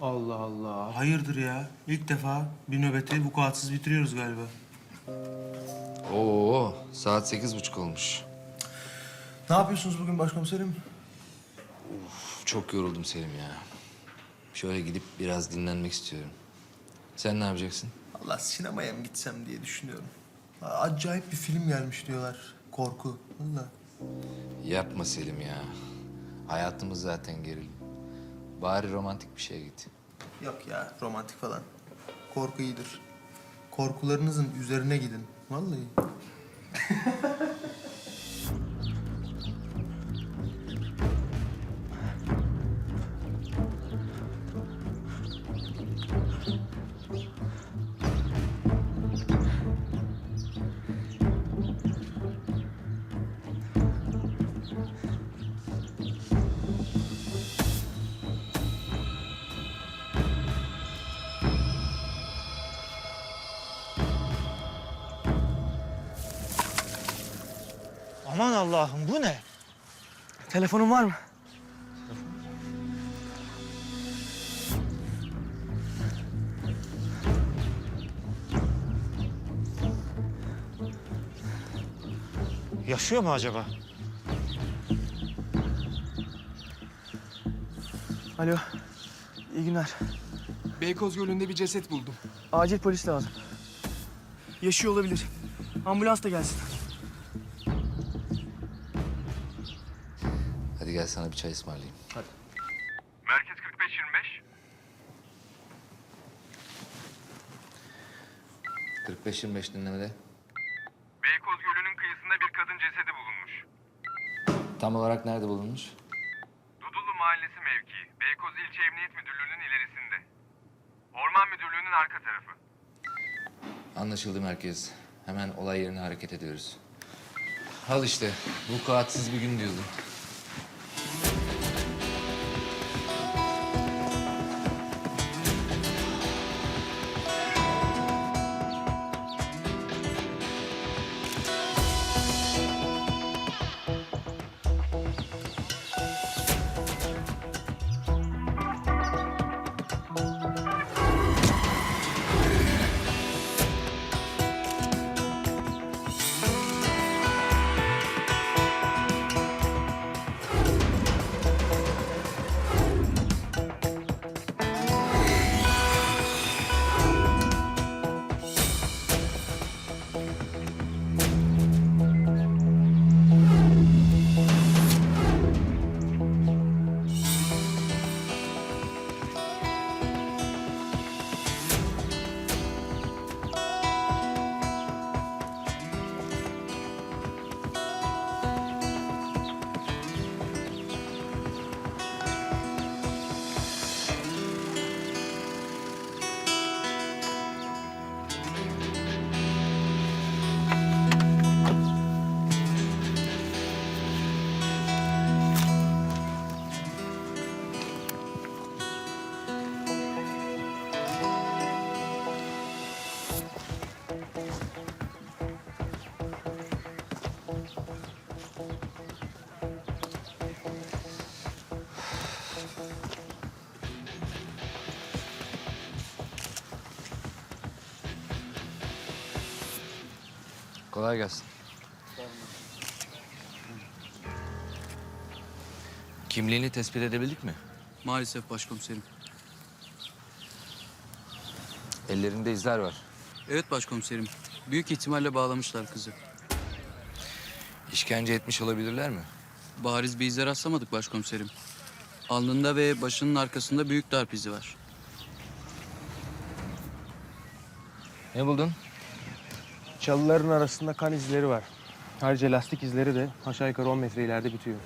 Allah Allah. Hayırdır ya? İlk defa bir nöbeti vukuatsız bitiriyoruz galiba. Oo, saat sekiz buçuk olmuş. Ne yapıyorsunuz bugün başkomiserim? Uf, çok yoruldum Selim ya. Şöyle gidip biraz dinlenmek istiyorum. Sen ne yapacaksın? Allah sinemaya mı gitsem diye düşünüyorum. Acayip bir film gelmiş diyorlar. Korku. Valla. Yapma Selim ya. Hayatımız zaten gerilim. Bari romantik bir şeye git. Yok ya romantik falan. Korku iyidir. Korkularınızın üzerine gidin. Vallahi. Aman Allah'ım bu ne? Telefonun var mı? Yaşıyor mu acaba? Alo. İyi günler. Beykoz Gölü'nde bir ceset buldum. Acil polis lazım. Yaşıyor olabilir. Ambulans da gelsin. Hadi gel sana bir çay ısmarlayayım. Merkez 45-25. 45-25 dinlemede. Beykoz Gölü'nün kıyısında bir kadın cesedi bulunmuş. Tam olarak nerede bulunmuş? Dudullu Mahallesi mevkii. Beykoz İlçe Emniyet Müdürlüğü'nün ilerisinde. Orman Müdürlüğü'nün arka tarafı. Anlaşıldı merkez. Hemen olay yerine hareket ediyoruz. Al işte. Vukuatsız bir gün diyordum. Kolay gelsin. Kimliğini tespit edebildik mi? Maalesef başkomiserim. Ellerinde izler var. Evet başkomiserim. Büyük ihtimalle bağlamışlar kızı. İşkence etmiş olabilirler mi? Bariz bir izle rastlamadık başkomiserim. Alnında ve başının arkasında büyük darp izi var. Ne buldun? Çalıların arasında kan izleri var. Ayrıca lastik izleri de aşağı yukarı 10 metre ileride bitiyor.